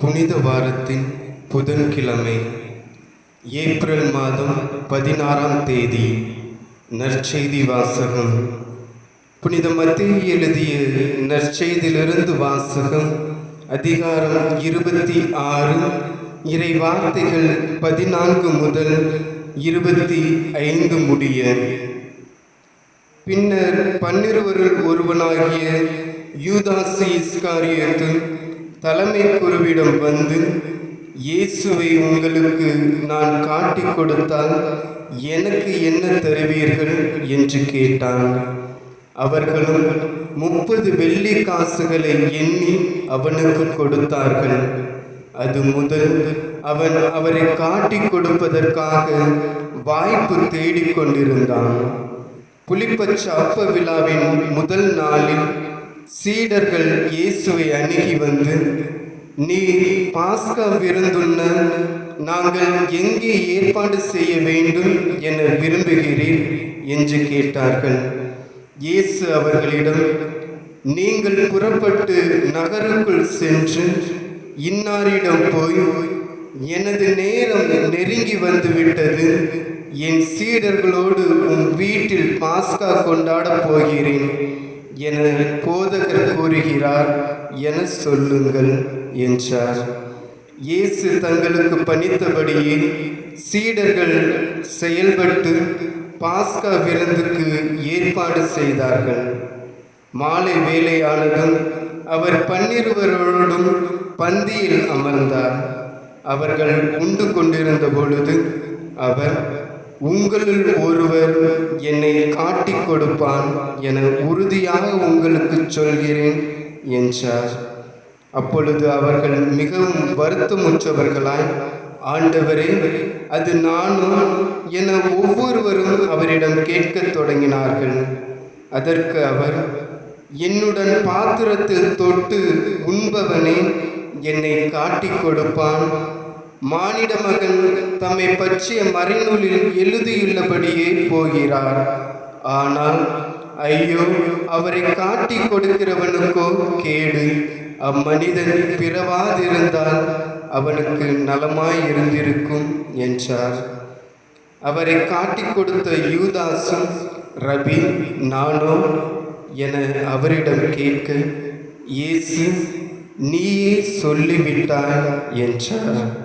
புனித வாரத்தின் புதன்கிழமை ஏப்ரல் மாதம் பதினாறாம் தேதி நற்செய்தி வாசகம். புனித மத்திய எழுதிய நற்செய்தியிலிருந்து வாசகம் அதிகாரம் இருபத்தி ஆறு இறை வார்த்தைகள் பதினான்கு முதல் இருபத்தி ஐந்து முடிய. பின்னர் பன்னிருவருள் ஒருவனாகிய யூதாசி இஸ்காரியத்து தலைமை குருவிடம் வந்து இயேசுவை உங்களுக்கு நான் காட்டிக் கொடுத்தால் எனக்கு என்ன தருவீர்கள்? என்று கேட்டான். அவர்களும் முப்பது வெள்ளி காசுகளை எண்ணி அவனுக்கு கொடுத்தார்கள். அது முதல் அவன் அவரை காட்டிக் கொடுப்பதற்காக வாய்ப்பு தேடிக் கொண்டிருந்தான். புலிப்பச்ச அப்ப விழாவின் முதல் நாளில் சீடர்கள் இயேசுவை அணுகி வந்து நீ பாஸ்கா விருந்துண்ண நாங்கள் எங்கே ஏற்பாடு செய்ய வேண்டும் என விரும்புகிறீர்? என்று கேட்டார்கள். இயேசு அவர்களிடம் நீங்கள் புறப்பட்டு நகருக்குள் சென்று இன்னாரிடம் போய் எனது நேரம் நெருங்கி வந்துவிட்டது. என் சீடர்களோடு உன் வீட்டில் பாஸ்கா கொண்டாடப் போகிறேன். என போதகர் கூறுகிறார் என சொல்லுங்கள் என்றார். இயேசு தங்களுக்கு பணித்தபடியே சீடர்கள் செயல்பட்டு பாஸ்கா விருந்துக்கு ஏற்பாடு செய்தார்கள். மாலை வேலையானதும் அவர் பன்னிருவரோடும் பந்தியில் அமர்ந்தார். அவர்கள் உண்டு கொண்டிருந்த பொழுது அவர் உங்களில் ஒருவர் என்னை காட்டிக் கொடுப்பான் என உறுதியாக உங்களுக்கு சொல்கிறேன் என்றார். அப்பொழுது அவர்கள் மிகவும் வருத்தமுற்றவர்களாய் ஆண்டவரே அது நானும் என ஒவ்வொருவரும் அவரிடம் கேட்கத் தொடங்கினார்கள். அதற்கு அவர் என்னுடன் பாத்திரத்தில் தொட்டு உண்பவனே என்னை காட்டிக் கொடுப்பான் மானிட மகன் தம்மை பற்றிய மறைநூலில் எழுதியுள்ளபடியே போகிறார். ஆனால் ஐயோ அவரை காட்டிக் கொடுக்கிறவனுக்கோ கேடு. அம்மனிதன் பிறவாதிருந்தால் அவனுக்கு நலமாய் இருந்திருக்கும் என்றார். அவரை காட்டிக் கொடுத்த யூதாசும் ரபி நானோ? என அவரிடம் கேட்க இயேசு நீயே சொல்லிவிட்டாய் என்றார்.